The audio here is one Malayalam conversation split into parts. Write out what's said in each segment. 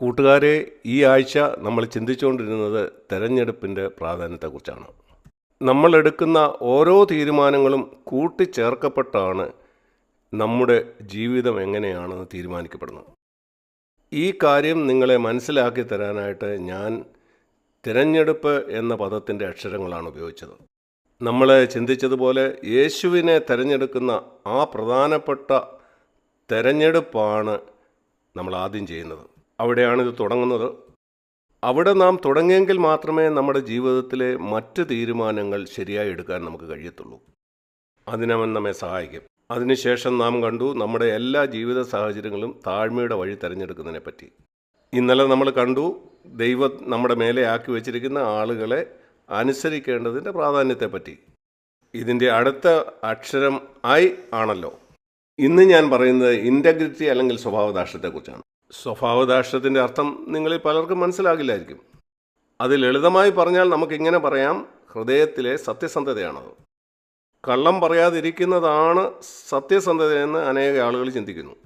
കൂട്ടുകാരെ ഈ ആഴ്ച നമ്മൾ ചിന്തിച്ചുകൊണ്ടിരുന്നത് തെരഞ്ഞെടുപ്പിന്റെ പ്രാധാന്യത്തെക്കുറിച്ചാണ്. നമ്മൾ എടുക്കുന്ന ഓരോ തീരുമാനങ്ങളും കൂട്ടിച്ചേർക്കപ്പെട്ടാണ് നമ്മുടെ ജീവിതം എങ്ങനെയാണെന്ന് തീരുമാനിക്കപ്പെടുന്നത്. ഈ കാര്യം നിങ്ങളെ മനസ്സിലാക്കി തരാനായിട്ട് ഞാൻ തിരഞ്ഞെടുപ്പ് എന്ന പദത്തിന്റെ അക്ഷരങ്ങളാണ് ഉപയോഗിച്ചത്. നമ്മൾ ചിന്തിച്ചതുപോലെ യേശുവിനെ തിരഞ്ഞെടുക്കുന്ന ആ പ്രധാനപ്പെട്ട തിരഞ്ഞെടുപ്പാണ് നമ്മൾ ആദ്യം ചെയ്യുന്നത്. അവിടെയാണ് ഇത് തുടങ്ങുന്നത്. അവിടെ നാം തുടങ്ങിയെങ്കിൽ മാത്രമേ നമ്മുടെ ജീവിതത്തിലെ മറ്റ് തീരുമാനങ്ങൾ ശരിയായി എടുക്കാൻ നമുക്ക് കഴിയത്തുള്ളൂ. അതിനവൻ നമ്മെ സഹായിക്കും. അതിനുശേഷം നാം കണ്ടു നമ്മുടെ എല്ലാ ജീവിത സാഹചര്യങ്ങളും താഴ്മയുടെ വഴി തിരഞ്ഞെടുക്കുന്നതിനെ പറ്റി ഇന്നലെ നമ്മൾ കണ്ടു ദൈവം നമ്മുടെ മേലെ ആക്കി വെച്ചിരിക്കുന്ന ആളുകളെ അനുസരിക്കേണ്ടതിന്റെ പ്രാധാന്യത്തെപ്പറ്റി. ഇതിന്റെ അടുത്ത അക്ഷരം ഐ ആണല്ലോ. ഇന്ന് ഞാൻ പറയുന്നത് ഇന്റഗ്രിറ്റി അല്ലെങ്കിൽ സ്വഭാവദാഷ്ട്യത്തെക്കുറിച്ചാണ് സ്വഭാവദാഷ്ട്യത്തിന്റെ അർത്ഥം നിങ്ങളിൽ പലർക്കും മനസ്സിലാകില്ലായിരിക്കും. അത് ലളിതമായി പറഞ്ഞാൽ നമുക്കിങ്ങനെ പറയാം ഹൃദയത്തിലെ സത്യസന്ധതയാണത്. കള്ളം പറയാതിരിക്കുന്നതാണ് സത്യസന്ധതയെന്ന് അനേക ആളുകൾ ചിന്തിക്കുന്നു.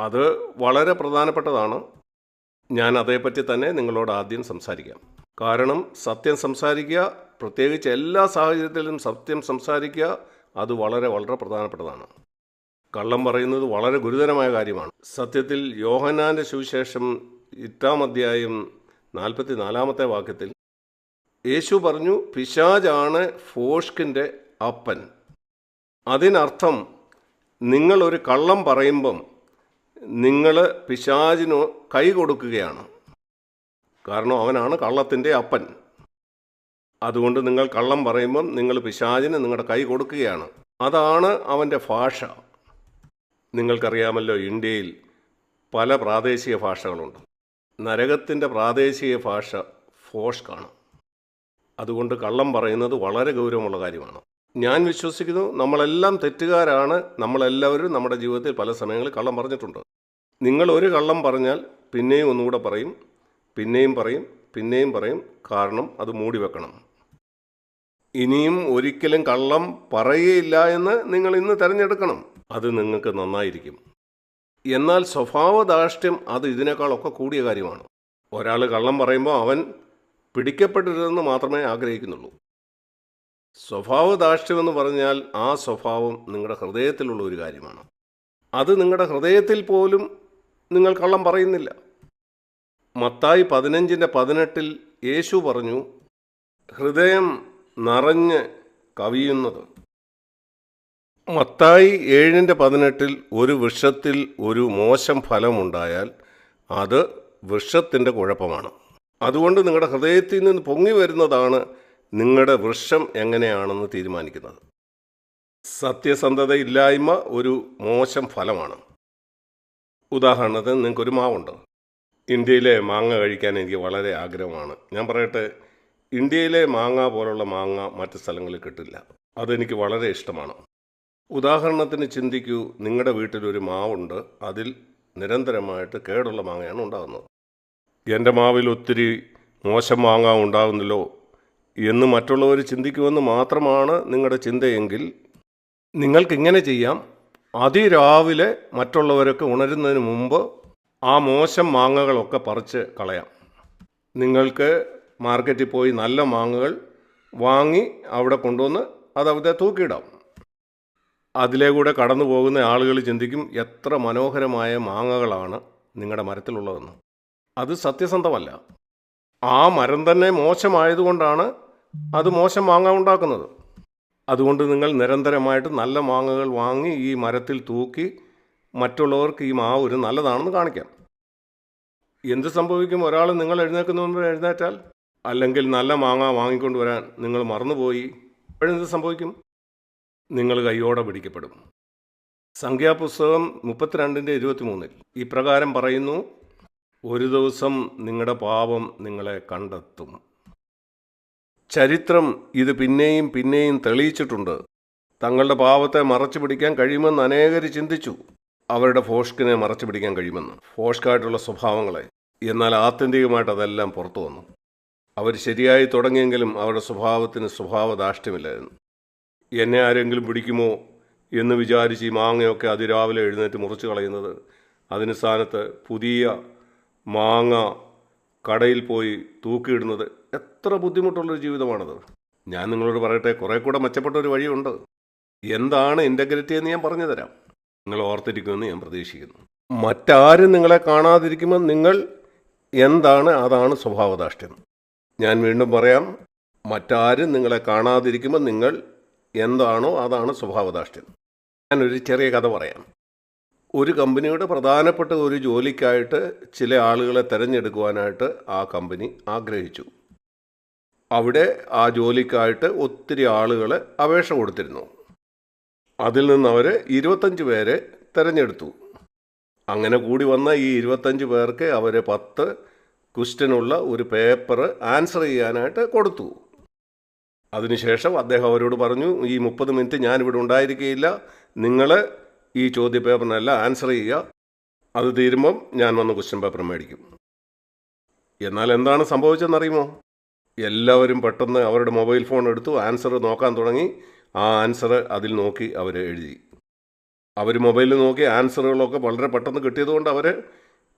അത് വളരെ പ്രധാനപ്പെട്ടതാണ്. ഞാൻ അതേപ്പറ്റി തന്നെ നിങ്ങളോട് ആദ്യം സംസാരിക്കാം. കാരണം സത്യം സംസാരിക്കുക പ്രത്യേകിച്ച് എല്ലാ സാഹചര്യത്തിലും സത്യം സംസാരിക്കുക അത് വളരെ വളരെ പ്രധാനപ്പെട്ടതാണ്. കള്ളം പറയുന്നത് വളരെ ഗുരുതരമായ കാര്യമാണ്. സത്യത്തിൽ യോഹനാന്റെ സുവിശേഷം എട്ടാം അധ്യായം നാൽപ്പത്തി നാലാമത്തെ വാക്യത്തിൽ യേശു പറഞ്ഞു പിശാജാണ് ഫോഷ്കിന്റെ അപ്പൻ. അതിനർത്ഥം നിങ്ങളൊരു കള്ളം പറയുമ്പം നിങ്ങൾ പിശാജിനോ കൈ കൊടുക്കുകയാണ്. കാരണം അവനാണ് കള്ളത്തിന്റെ അപ്പൻ. അതുകൊണ്ട് നിങ്ങൾ കള്ളം പറയുമ്പം നിങ്ങൾ പിശാജിന് നിങ്ങളുടെ കൈ കൊടുക്കുകയാണ്. അതാണ് അവന്റെ ഭാഷ. നിങ്ങൾക്കറിയാമല്ലോ ഇന്ത്യയിൽ പല പ്രാദേശിക ഭാഷകളുണ്ട്. നരകത്തിന്റെ പ്രാദേശിക ഭാഷ ഫോഷ്കാണ് അതുകൊണ്ട് കള്ളം പറയുന്നത് വളരെ ഗൗരവമുള്ള കാര്യമാണ്. ഞാൻ വിശ്വസിക്കുന്നു നമ്മളെല്ലാം തെറ്റുകാരാണ്. നമ്മളെല്ലാവരും നമ്മുടെ ജീവിതത്തിൽ പല സമയങ്ങളിൽ കള്ളം പറഞ്ഞിട്ടുണ്ട്. നിങ്ങൾ ഒരു കള്ളം പറഞ്ഞാൽ പിന്നെയും ഒന്നുകൂടെ പറയും പിന്നെയും പറയും പിന്നെയും പറയും. കാരണം അത് മൂടി വെക്കണം. ഇനിയും ഒരിക്കലും കള്ളം പറയുകയില്ല എന്ന് നിങ്ങൾ ഇന്ന് തിരഞ്ഞെടുക്കണം. അത് നിങ്ങൾക്ക് നന്നായിരിക്കും. എന്നാൽ സ്വഭാവദാഷ്ട്യം അത് ഇതിനേക്കാളൊക്കെ കൂടിയ കാര്യമാണ്. ഒരാൾ കള്ളം പറയുമ്പോൾ അവൻ പിടിക്കപ്പെടരുതെന്ന് മാത്രമേ ആഗ്രഹിക്കുന്നുള്ളൂ. സ്വഭാവദാഷ്ട്യം എന്ന് പറഞ്ഞാൽ ആ സ്വഭാവം നിങ്ങളുടെ ഹൃദയത്തിലുള്ള ഒരു കാര്യമാണ്. അത് നിങ്ങളുടെ ഹൃദയത്തിൽ പോലും നിങ്ങൾ കള്ളം പറയുന്നില്ല. മത്തായി പതിനഞ്ചിന്റെ പതിനെട്ടിൽ യേശു പറഞ്ഞു ഹൃദയം നിറഞ്ഞ് കവിയുന്നത് മത്തായി ഏഴിന്റെ പതിനെട്ടിൽ ഒരു വൃക്ഷത്തിൽ ഒരു മോശം ഫലമുണ്ടായാൽ അത് വൃക്ഷത്തിന്റെ കുഴപ്പമാണ്. അതുകൊണ്ട് നിങ്ങളുടെ ഹൃദയത്തിൽ നിന്ന് പൊങ്ങി വരുന്നതാണ് നിങ്ങളുടെ വൃക്ഷം എങ്ങനെയാണെന്ന് തീരുമാനിക്കുന്നത്. സത്യസന്ധതയില്ലായ്മ ഒരു മോശം ഫലമാണ്. ഉദാഹരണത്തിന് നിങ്ങൾക്കൊരു മാവുണ്ട്. ഇന്ത്യയിലെ മാങ്ങ കഴിക്കാൻ എനിക്ക് വളരെ ആഗ്രഹമാണ്. ഞാൻ പറയട്ടെ ഇന്ത്യയിലെ മാങ്ങ പോലുള്ള മാങ്ങ മറ്റു സ്ഥലങ്ങളിൽ കിട്ടില്ല. അതെനിക്ക് വളരെ ഇഷ്ടമാണ്. ഉദാഹരണത്തിന് ചിന്തിക്കൂ നിങ്ങളുടെ വീട്ടിലൊരു മാവുണ്ട് അതിൽ നിരന്തരമായിട്ട് കേടുള്ള മാങ്ങയാണ് ഉണ്ടാകുന്നത് എന്റെ മാവിൽ ഒത്തിരി മോശം മാങ്ങ ഉണ്ടാകുന്നല്ലോ എന്ന് മറ്റുള്ളവർ ചിന്തിക്കുമെന്ന് മാത്രമാണ് നിങ്ങളുടെ ചിന്തയെങ്കിൽ നിങ്ങൾക്കിങ്ങനെ ചെയ്യാം. അതിരാവിലെ മറ്റുള്ളവരൊക്കെ ഉണരുന്നതിന് മുമ്പ് ആ മോശം മാങ്ങകളൊക്കെ പറിച്ച് കളയാം. നിങ്ങൾക്ക് മാർക്കറ്റിൽ പോയി നല്ല മാങ്ങകൾ വാങ്ങി അവിടെ കൊണ്ടുവന്ന് അത് അവിടെ തൂക്കിയിടാം. അതിലെ കൂടെ കടന്നു പോകുന്ന ആളുകൾ ചിന്തിക്കും എത്ര മനോഹരമായ മാങ്ങകളാണ് നിങ്ങളുടെ മരത്തിലുള്ളതെന്ന്. അത് സത്യസന്ധമല്ല. ആ മരം തന്നെ മോശമായതുകൊണ്ടാണ് അത് മോശം മാങ്ങ ഉണ്ടാക്കുന്നത്. അതുകൊണ്ട് നിങ്ങൾ നിരന്തരമായിട്ട് നല്ല മാങ്ങകൾ വാങ്ങി ഈ മരത്തിൽ തൂക്കി മറ്റുള്ളവർക്ക് ഈ മാവ് ഒരു നല്ലതാണെന്ന് കാണിക്കാം. എന്ത് സംഭവിക്കും? ഒരാൾ നിങ്ങൾ എഴുന്നേക്കുന്ന മുമ്പ് എഴുന്നേറ്റാൽ അല്ലെങ്കിൽ നല്ല മാങ്ങ വാങ്ങിക്കൊണ്ട് വരാൻ നിങ്ങൾ മറന്നുപോയി. അപ്പോഴെന്ത് സംഭവിക്കും? നിങ്ങൾ കൈയോടെ പിടിക്കപ്പെടും. സംഖ്യാപുസ്തകം മുപ്പത്തിരണ്ടിന്റെ ഇരുപത്തിമൂന്നിൽ ഇപ്രകാരം പറയുന്നു ഒരു ദിവസം നിങ്ങളുടെ പാപം നിങ്ങളെ കണ്ടെത്തും. ചരിത്രം ഇത് പിന്നെയും പിന്നെയും തെളിയിച്ചിട്ടുണ്ട്. തങ്ങളുടെ പാപത്തെ മറച്ചു പിടിക്കാൻ കഴിയുമെന്ന് അനേകർ ചിന്തിച്ചു. അവരുടെ ഫോഷ്കിനെ മറച്ചു പിടിക്കാൻ കഴിയുമെന്ന്. ഫോഷ്കായിട്ടുള്ള സ്വഭാവങ്ങളെ. എന്നാൽ ആത്യന്തികമായിട്ട് അതെല്ലാം പുറത്തു വന്നു. അവർ ശരിയായി തുടങ്ങിയെങ്കിലും അവരുടെ സ്വഭാവത്തിന് സ്വഭാവദാഷ്ട്യമില്ലായിരുന്നു എന്നെ ആരെങ്കിലും പിടിക്കുമോ എന്ന് വിചാരിച്ച് ഈ മാങ്ങയൊക്കെ അതിരാവിലെ എഴുന്നേറ്റ് മുറിച്ച് കളയുന്നത്. അതിന് സ്ഥാനത്ത് പുതിയ മാങ്ങ കടയിൽ പോയി തൂക്കിയിടുന്നത് എത്ര ബുദ്ധിമുട്ടുള്ളൊരു ജീവിതമാണത്. ഞാൻ നിങ്ങളോട് പറയട്ടെ കുറേ കൂടെ മെച്ചപ്പെട്ട ഒരു വഴിയുണ്ട്. എന്താണ് ഇന്റഗ്രിറ്റി എന്ന് ഞാൻ പറഞ്ഞു തരാം. നിങ്ങൾ ഓർത്തിരിക്കുമെന്ന് ഞാൻ പ്രതീക്ഷിക്കുന്നു. മറ്റാരും നിങ്ങളെ കാണാതിരിക്കുമ്പോൾ നിങ്ങൾ എന്താണ് അതാണ് സ്വഭാവദാഷ്ട്യം ഞാൻ വീണ്ടും പറയാം മറ്റാരും നിങ്ങളെ കാണാതിരിക്കുമ്പോൾ നിങ്ങൾ എന്താണോ അതാണ് സ്വഭാവദാഷ്ട്യം. ഞാനൊരു ചെറിയ കഥ പറയാം. ഒരു കമ്പനിയുടെ പ്രധാനപ്പെട്ട ഒരു ജോലിക്കായിട്ട് ചില ആളുകളെ തിരഞ്ഞെടുക്കുവാനായിട്ട് ആ കമ്പനി ആഗ്രഹിച്ചു. അവിടെ ആ ജോലിക്കായിട്ട് ഒത്തിരി ആളുകൾ അപേക്ഷ കൊടുത്തിരുന്നു. അതിൽ നിന്ന് അവർ ഇരുപത്തഞ്ച് പേരെ തിരഞ്ഞെടുത്തു. അങ്ങനെ കൂടി വന്ന ഈ ഇരുപത്തഞ്ച് പേർക്ക് അവർ പത്ത് ക്വസ്റ്റ്യനുള്ള ഒരു പേപ്പർ ആൻസർ ചെയ്യാനായിട്ട് കൊടുത്തു. അതിനുശേഷം അദ്ദേഹം അവരോട് പറഞ്ഞു ഈ മുപ്പത് മിനിറ്റ് ഞാനിവിടെ ഉണ്ടായിരിക്കുകയില്ല നിങ്ങൾ ഈ ചോദ്യ പേപ്പറിനെല്ലാം ആൻസർ ചെയ്യുക. അത് തീരുമ്പം ഞാൻ വന്ന് ക്വസ്റ്റ്യൻ പേപ്പർ മേടിക്കും. എന്നാൽ എന്താണ് സംഭവിച്ചതെന്നറിയുമോ എല്ലാവരും പെട്ടെന്ന് അവരുടെ മൊബൈൽ ഫോൺ എടുത്തു ആൻസർ നോക്കാൻ തുടങ്ങി. ആ ആൻസർ അതിൽ നോക്കി അവർ എഴുതി. അവർ മൊബൈലിൽ നോക്കി ആൻസറുകളൊക്കെ വളരെ പെട്ടെന്ന് കിട്ടിയതുകൊണ്ട് അവർ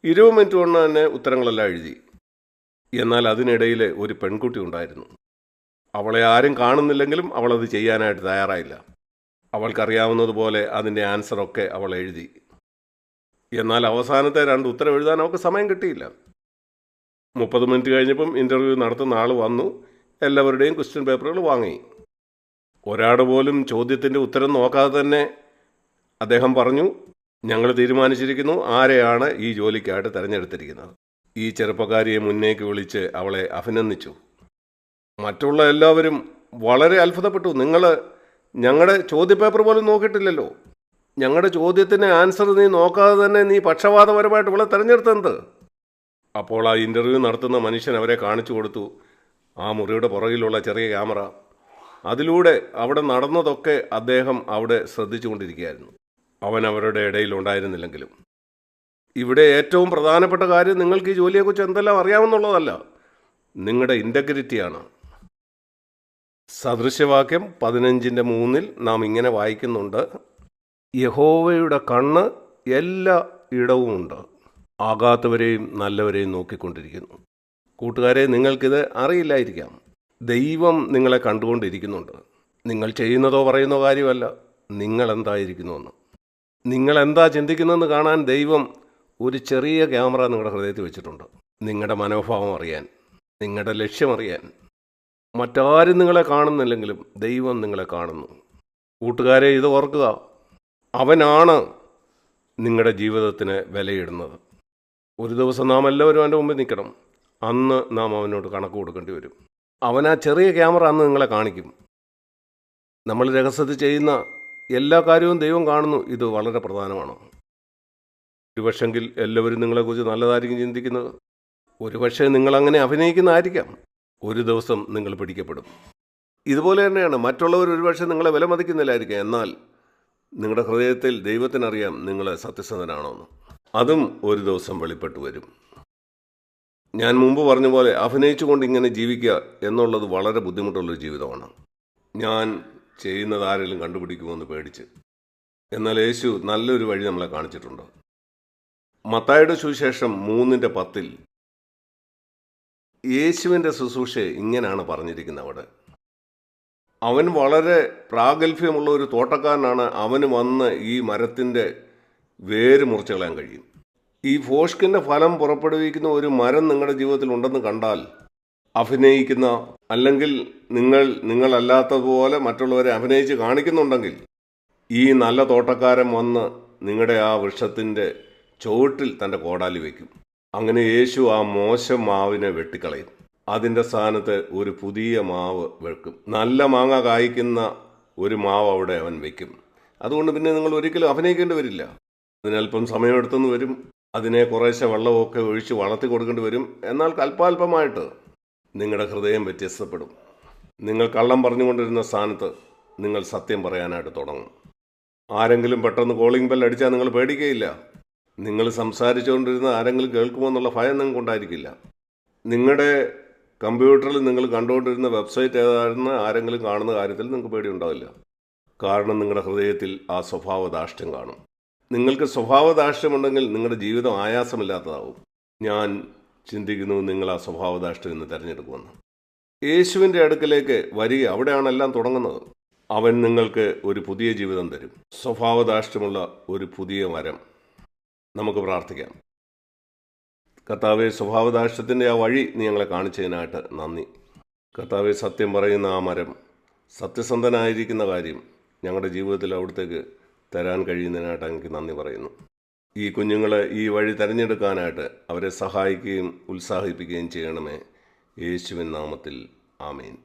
ഇരുപത് മിനിറ്റ് കൊണ്ട് തന്നെ ഉത്തരങ്ങളെല്ലാം എഴുതി. എന്നാൽ അതിനിടയിൽ ഒരു പെൺകുട്ടി ഉണ്ടായിരുന്നു. അവളെ ആരും കാണുന്നില്ലെങ്കിലും അവളത് ചെയ്യാനായിട്ട് തയ്യാറായില്ല. അവൾക്കറിയാവുന്നതുപോലെ അതിന്റെ ആൻസറൊക്കെ അവൾ എഴുതി. എന്നാൽ അവസാനത്തെ രണ്ട് ഉത്തരം എഴുതാൻ അവൾക്ക് സമയം കിട്ടിയില്ല. മുപ്പത് മിനിറ്റ് കഴിഞ്ഞപ്പം ഇന്റർവ്യൂ നടത്തുന്ന ആൾ വന്നു. എല്ലാവരുടെയും ക്വസ്റ്റ്യൻ പേപ്പറുകൾ വാങ്ങി. ഒരാൾ പോലും ചോദ്യത്തിന്റെ ഉത്തരം നോക്കാതെ തന്നെ അദ്ദേഹം പറഞ്ഞു ഞങ്ങൾ തീരുമാനിച്ചിരിക്കുന്നു ആരെയാണ് ഈ ജോലിക്കായിട്ട് തിരഞ്ഞെടുത്തിരിക്കുന്നത്? ഈ ചെറുപ്പക്കാരിയെ മുന്നേക്ക് വിളിച്ച് അവളെ അഭിനന്ദിച്ചു. മറ്റുള്ള എല്ലാവരും വളരെ അത്ഭുതപ്പെട്ടു. നിങ്ങൾ ഞങ്ങളുടെ ചോദ്യപേപ്പർ പോലും നോക്കിയിട്ടില്ലല്ലോ. ഞങ്ങളുടെ ചോദ്യത്തിന് ആൻസർ നീ നോക്കാതെ തന്നെ നീ പക്ഷപാതപരമായിട്ട് ഇവളെ തിരഞ്ഞെടുത്തെന്ത്? അപ്പോൾ ആ ഇന്റർവ്യൂ നടത്തുന്ന മനുഷ്യൻ അവരെ കാണിച്ചു കൊടുത്തു. ആ മുറിയുടെ പുറകിലുള്ള ചെറിയ ക്യാമറ. അതിലൂടെ അവിടെ നടന്നതൊക്കെ അദ്ദേഹം അവിടെ ശ്രദ്ധിച്ചുകൊണ്ടിരിക്കുകയായിരുന്നു. അവൻ അവരുടെ ഇടയിൽ ഉണ്ടായിരുന്നില്ലെങ്കിലും. ഇവിടെ ഏറ്റവും പ്രധാനപ്പെട്ട കാര്യം നിങ്ങൾക്ക് ഈ ജോലിയെക്കുറിച്ച് എന്തെല്ലാം അറിയാമെന്നുള്ളതല്ല. നിങ്ങളുടെ ഇന്റഗ്രിറ്റിയാണ് സദൃശവാക്യം പതിനഞ്ചിന്റെ മൂന്നിൽ നാം ഇങ്ങനെ വായിക്കുന്നുണ്ട്. യഹോവയുടെ കണ്ണ് എല്ലാ ഇടവുമുണ്ട്. ആകാത്തവരെയും നല്ലവരെയും നോക്കിക്കൊണ്ടിരിക്കുന്നു. കൂട്ടുകാരെ നിങ്ങൾക്കിത് അറിയില്ലായിരിക്കാം. ദൈവം നിങ്ങളെ കണ്ടുകൊണ്ടിരിക്കുന്നുണ്ട്. നിങ്ങൾ ചെയ്യുന്നതോ പറയുന്നോ കാര്യമല്ല. നിങ്ങൾ എന്തായിരിക്കുന്നുവെന്ന്. നിങ്ങൾ എന്താ ചിന്തിക്കുന്നതെന്ന് കാണാൻ ദൈവം ഒരു ചെറിയ ക്യാമറ നിങ്ങളുടെ ഹൃദയത്തിൽ വെച്ചിട്ടുണ്ട്. നിങ്ങളുടെ മനോഭാവം അറിയാൻ നിങ്ങളുടെ ലക്ഷ്യം അറിയാൻ. മറ്റാരും നിങ്ങളെ കാണുന്നില്ലെങ്കിലും ദൈവം നിങ്ങളെ കാണുന്നു. കൂട്ടുകാരെ ഇത് ഓർക്കുക. അവനാണ് നിങ്ങളുടെ ജീവിതത്തിന് വിലയിടുന്നത്. ഒരു ദിവസം നാം എല്ലാവരും അവന്റെ മുമ്പിൽ നിൽക്കണം. അന്ന് നാം അവനോട് കണക്ക് കൊടുക്കേണ്ടി വരും. അവൻ ആ ചെറിയ ക്യാമറ അന്ന് നിങ്ങളെ കാണിക്കും. നമ്മൾ രഹസ്യത്തിൽ ചെയ്യുന്ന എല്ലാ കാര്യവും ദൈവം കാണുന്നു. ഇത് വളരെ പ്രധാനമാണ്. ഒരുപക്ഷെങ്കിൽ എല്ലാവരും നിങ്ങളെക്കുറിച്ച് നല്ലതായിരിക്കും ചിന്തിക്കുന്നത്. ഒരുപക്ഷെ നിങ്ങളങ്ങനെ അഭിനയിക്കുന്നതായിരിക്കാം. ഒരു ദിവസം നിങ്ങൾ പിടിക്കപ്പെടും. ഇതുപോലെ തന്നെയാണ് മറ്റുള്ളവർ ഒരുപക്ഷെ നിങ്ങളെ വിലമതിക്കുന്നില്ലായിരിക്കാം. എന്നാൽ നിങ്ങളുടെ ഹൃദയത്തിൽ ദൈവത്തിനറിയാം നിങ്ങൾ സത്യസന്ധനാണോ എന്ന് അതും ഒരു ദിവസം വെളിപ്പെട്ടു വരും. ഞാൻ മുമ്പ് പറഞ്ഞ പോലെ അഭിനയിച്ചുകൊണ്ട് ഇങ്ങനെ ജീവിക്കുക എന്നുള്ളത് വളരെ ബുദ്ധിമുട്ടുള്ളൊരു ജീവിതമാണ്. ഞാൻ ചെയ്യുന്നത് ആരെങ്കിലും കണ്ടുപിടിക്കുമെന്ന് പേടിച്ച്. എന്നാൽ യേശു നല്ലൊരു വഴി നമ്മളെ കാണിച്ചിട്ടുണ്ട്. മത്തായുടെ സുവിശേഷം മൂന്നിന്റെ പത്തിൽ യേശുവിന്റെ ശുശ്രൂഷ ഇങ്ങനെയാണ് പറഞ്ഞിരിക്കുന്നത് അവിടെ. അവൻ വളരെ പ്രാഗൽഭ്യമുള്ള ഒരു തോട്ടക്കാരനാണ്. അവന് വന്ന് ഈ മരത്തിന്റെ വേര് മുറിച്ച് കളയാൻ കഴിയും. ഈ ഫോഷ്കിന്റെ ഫലം പുറപ്പെടുവിക്കുന്ന ഒരു മരം നിങ്ങളുടെ ജീവിതത്തിൽ ഉണ്ടെന്ന് കണ്ടാൽ അഭിനയിക്കുന്ന അല്ലെങ്കിൽ നിങ്ങൾ നിങ്ങളല്ലാത്തതുപോലെ മറ്റുള്ളവരെ അഭിനയിച്ച് കാണിക്കുന്നുണ്ടെങ്കിൽ ഈ നല്ല തോട്ടക്കാരൻ വന്ന് നിങ്ങളുടെ ആ വൃക്ഷത്തിന്റെ ചുവട്ടിൽ തന്റെ കോടാലി വയ്ക്കും. അങ്ങനെ യേശു ആ മോശം മാവിനെ വെട്ടിക്കളയും. അതിന്റെ സ്ഥാനത്ത് ഒരു പുതിയ മാവ് വെക്കും. നല്ല മാങ്ങ കായ്ക്കുന്ന ഒരു മാവ് അവിടെ അവൻ വെക്കും. അതുകൊണ്ട് പിന്നെ നിങ്ങൾ ഒരിക്കലും അഭിനയിക്കേണ്ടി വരില്ല. അതിനല്പം സമയമെടുത്തെന്ന് വരും. അതിനെ കുറേശ്ശെ വെള്ളമൊക്കെ ഒഴിച്ച് വളർത്തി കൊടുക്കേണ്ടി വരും. എന്നാൽ അല്പാൽപമായിട്ട് നിങ്ങളുടെ ഹൃദയം വ്യത്യസ്തപ്പെടും. നിങ്ങൾ കള്ളം പറഞ്ഞുകൊണ്ടിരുന്ന സ്ഥാനത്ത് നിങ്ങൾ സത്യം പറയാനായിട്ട് തുടങ്ങും. ആരെങ്കിലും പെട്ടെന്ന് കോളിംഗ് ബെൽ അടിച്ചാൽ നിങ്ങൾ പേടിക്കുകയില്ല നിങ്ങൾ സംസാരിച്ചുകൊണ്ടിരുന്ന ആരെങ്കിലും കേൾക്കുമോ എന്നുള്ള ഭയം നിങ്ങൾക്ക് ഉണ്ടായിരിക്കില്ല. നിങ്ങളുടെ കമ്പ്യൂട്ടറിൽ നിങ്ങൾ കണ്ടുകൊണ്ടിരുന്ന വെബ്സൈറ്റ് ഏതായിരുന്നു ആരെങ്കിലും കാണുന്ന കാര്യത്തിൽ നിങ്ങൾക്ക് പേടി ഉണ്ടാവില്ല കാരണം നിങ്ങളുടെ ഹൃദയത്തിൽ ആ സ്വഭാവദാഷ്ട്യം കാണും. നിങ്ങൾക്ക് സ്വഭാവദാഷ്ട്യമുണ്ടെങ്കിൽ നിങ്ങളുടെ ജീവിതം ആയാസമില്ലാത്തതാവും. ഞാൻ ചിന്തിക്കുന്നു നിങ്ങൾ ആ സ്വഭാവദാഷ്ടം ഇന്ന് തിരഞ്ഞെടുക്കുമെന്ന്. യേശുവിന്റെ അടുക്കലേക്ക് വരിക അവിടെയാണ് എല്ലാം തുടങ്ങുന്നത്. അവൻ നിങ്ങൾക്ക് ഒരു പുതിയ ജീവിതം തരും. സ്വഭാവദാഷ്ടമുള്ള ഒരു പുതിയ വരം നമുക്ക് പ്രാർത്ഥിക്കാം. കർത്താവെ സ്വഭാവദാഷ്ടത്തിന്റെ ആ വഴി നീ ഞങ്ങളെ കാണിച്ചതിനായിട്ട് നന്ദി. കർത്താവെ സത്യം പറയുന്ന ആ മരം സത്യസന്ധനായിരിക്കുന്ന കാര്യം ഞങ്ങളുടെ ജീവിതത്തിൽ അവിടത്തേക്ക് തരാൻ കഴിയുന്നതിനായിട്ട് എനിക്ക് നന്ദി പറയുന്നു. ഈ കുഞ്ഞുങ്ങളെ ഈ വഴി തിരഞ്ഞെടുക്കാനായിട്ട് അവരെ സഹായിക്കുകയും ഉത്സാഹിപ്പിക്കുകയും ചെയ്യണമേ. യേശുവിൻ നാമത്തിൽ ആമേൻ.